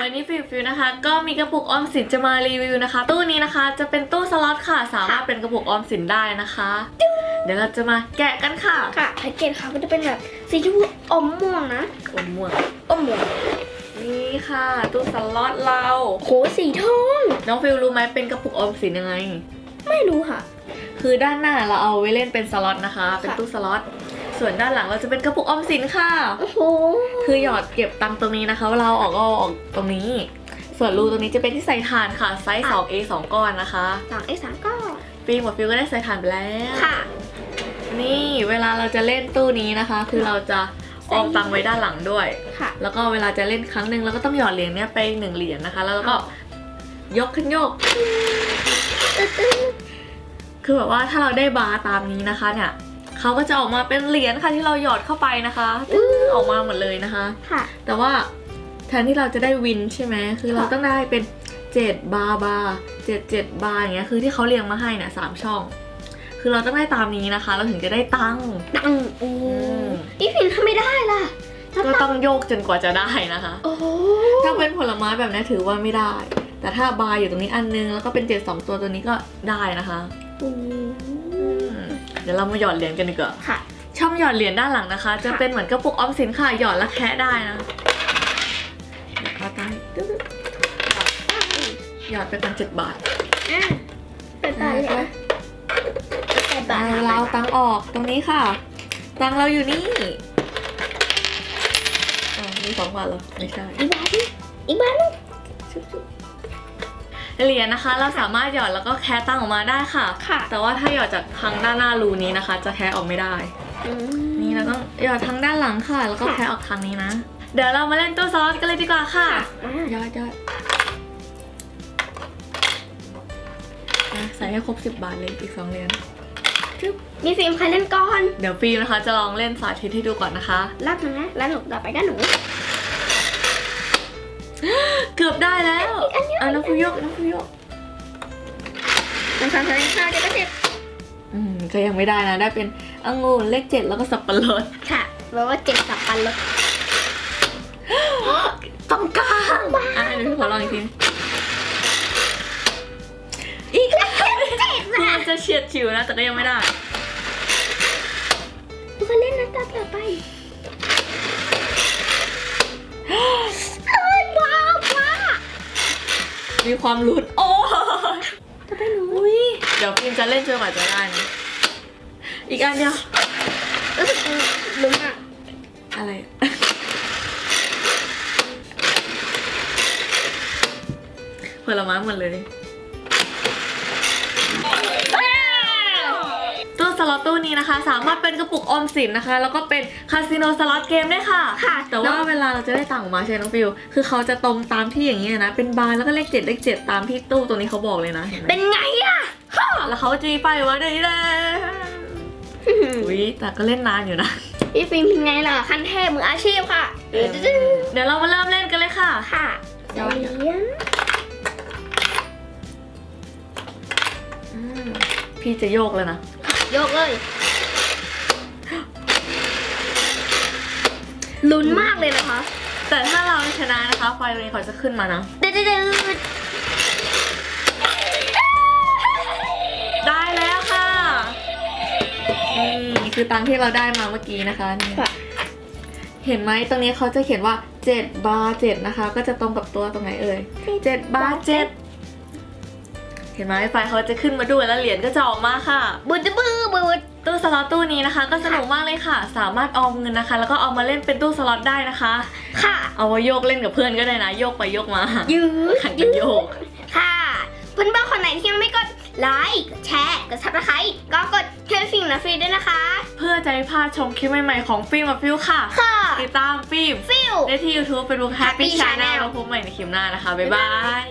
วันนี้ฟิวฟิวนะคะ ก็มีกระปุกออมสินจะมารีวิวนะคะ ตู้นี้นะคะจะเป็นตู้สล็อตค่ะ สามารถเป็นกระปุกออมสินได้นะคะ เดี๋ยวเราจะมาแกะกันค่ะค่ะแพ็กเกจค่ะก็จะเป็นแบบสีชมพูอมม่วงนะอมม่วงอมม่วงนี่ค่ะ ตู้สล็อตเราโหสีทองน้องฟิวรู้ไหมเป็นกระปุกออมสินยังไง ไม่รู้ค่ะ คือด้านหน้าเราเอาไว้เล่นเป็นสล็อตนะคะ เป็นค่ะตู้สล็อต ส่วนด้านหลังเราจะเป็นกระปุกออมสินค่ะ โอ้โหคือหยอดเก็บตังค์ตรงนี้นะคะเวลาเราออกก็เอาออกตรงนี้ ส่วนรูตรงนี้จะเป็นที่ใส่ถ่านค่ะ ไซส์ 2A 2 ก้อนนะคะสองเอ็กสามก็ฟิล์มกับฟิวก็ได้ใส่ถ่านไปแล้วค่ะ นี่เวลาเราจะเล่นตู้นี้นะคะ คือเราจะออมตังค์ไว้ด้านหลังด้วย ค่ะ แล้วก็เวลาจะเล่นครั้งหนึ่งเราก็ต้องหยอดเหรียญเนี้ยไปหนึ่งเหรียญนะคะ แล้วเราก็ยกขึ้นโยก คือแบบว่าถ้าเราได้บาร์ตามนี้นะคะเนี่ย เขาก็จะออกมาเป็นเหรียญค่ะที่เราหยอดเข้าไปนะคะตึ้งออกมาหมดเลยนะคะ ค่ะ แต่ว่าแทนที่เราจะได้วินใช่ไหมคือเราค่ะต้องได้เป็น7บาร์บาร์เจ็ดเจ็ดบาร์อย่างเงี้ยคือที่เขาเรียงมาให้เนี่ยสามช่อง คือเราต้องได้ตามนี้นะคะ เราถึงจะได้ตังค์ตังโอ้มพี่พินทำไม่ได้ล่ะก็ต้องโยกจนกว่าจะได้นะคะโอ้โหถ้าเป็นผลไม้แบบนี้ถือว่าไม่ได้ แต่ถ้าบาร์อยู่ตรงนี้อันนึงแล้วก็เป็นเจ็ดสองตัวตัวนี้ก็ได้นะคะอืมอืม เดี๋ยวเรามาหยอดเหรียญกันดีกว่าค่ะ ช่องหยอดเหรียญด้านหลังนะคะ จะเป็นเหมือนกระปุกออมสินค่ะ หยอดแล้วแคะได้นะเดี๋ยวเอาตังค์ตึ๊ดๆหยอดไปกันเจ็ดบาทอะเปิดตาเลยนะเปิดตาเราเอาตังค์ออกตรงนี้ค่ะ ตังค์เราอยู่นี่อ๋อมีสองบาทเหรอไม่ใช่อีกบาทนึงอีกบาทนึง เหรียญนะคะ เราสามารถหยอดแล้วก็แคะตังค์ออกมาได้ค่ะ ค่ะแต่ว่าถ้าหยอดจากทางด้านหน้ารูนี้นะคะ จะแคะออกไม่ได้ อืม นี่เราต้องหยอดทางด้านหลังค่ะ แล้วก็ค่ะ แคะออกทางนี้นะ เดี๋ยวเรามาเล่นตู้ซอสกันเลยดีกว่าค่ะ อะยอดยอดอะใส่ให้ครบสิบบาทเลยอีกสองเหรียญมีฟิล์มใครเล่นก่อนเดี๋ยวฟิล์มนะคะจะลองเล่นสาธิตให้ดูก่อนนะคะ รับหนึ่งนะ แล้วหนูต่อไปก็หนู เกือบได้แล้วอันเดียวอะน้องฟิวยกน้องฟิวยกหนึ่งสองสามสี่ห้าเจ็ดแปดสิบอืมก็ยังไม่ได้นะ ได้เป็นองุ่นเลขเจ็ดแล้วก็สับปะรดค่ะแปลว่าเจ็ดสับปันเลยต้องกลางอะเดี๋ยวพี่ขอลองอีกทีอีกแล้วมันจะเฉียดฉิวนะ แต่ก็ยังไม่ได้ทุกคนเล่นนะตาต่อไป มีความรุนโอ้ต่อไปหนูอุ้ยเดี๋ยวฟิล์มจะเล่นจนกว่าจะได้นะอีกอันเดียวรู้สึกลุ้นอะอะไร ผลไม้หมดเลย ล็อตตู้นี้นะคะ สามารถเป็นกระปุกออมสินนะคะ แล้วก็เป็นคาสิโนสล็อตเกมได้ค่ะ ค่ะแต่ว่าเวลาเราจะได้ตังค์ออกมาใช่ไหมน้องฟิวคือเขาจะตรงตามที่อย่างนี้ยนะ เป็นบาร์แล้วก็เลขเจ็ดเลขเจ็ดตามที่ตู้ตัวนี้เขาบอกเลยนะเห็นไหมเป็นไงอะฮ่าแล้วเขาจะมีป้ายไว้ด้วยนะอุ้ยแต่ก็เล่นนานอยู่นะ พี่ฟิล์มเป็นไงล่ะขั้นเทพมืออาชีพค่ะเดี๋ยวเรามาเริ่มเล่นกันเลยค่ะ ค่ะยอดเหรียญอืมพี่จะโยกแล้วนะโยกเลย ลุ้นมากเลยนะคะ แต่ถ้าเราชนะนะคะไฟตรงนี้เขาจะขึ้นมานะเดือดเดือดได้แล้วค่ะนี่คือตังค์ที่เราได้มาเมื่อกี้นะคะนี่ค่ะ เห็นไหมตรงนี้เขาจะเขียนว่า7บาร์7นะคะ ก็จะตรงกับตัวตรงไหนเอ่ย7บาร์7เห็นไหมไฟเขาจะขึ้นมาด้วยแล้วเหรียญก็จะออกมาค่ะบูดบูดบู ดตู้สล็อตตู้นี้นะคะ ก็สนุกมากเลยค่ะ สามารถออมเงินนะคะ แล้วก็เอามาเล่นเป็นตู้สล็อตได้นะคะ ค่ะ เอาไว้โยกเล่นกับเพื่อนก็ได้นะ โยกไปโยกมา ยืดแข่งกันโยก ค่ะ เพื่อนบ้านคนไหนที่ยังไม่กดไลค์กดแชร์ กดซับสไครต์ก็กดแค่ฟิล์มนะฟรีด้วยนะคะ เพื่อจะให้พลาดชมคลิปใหม่ๆของฟิล์มกับฟิวค่ะ ค่ะ ติดตามฟิล์มฟิลได้ที่ YouTube Facebook Happy Happy Channel Channel แล้วพบใหม่ในคลิปหน้านะคะ บ๊ายบาย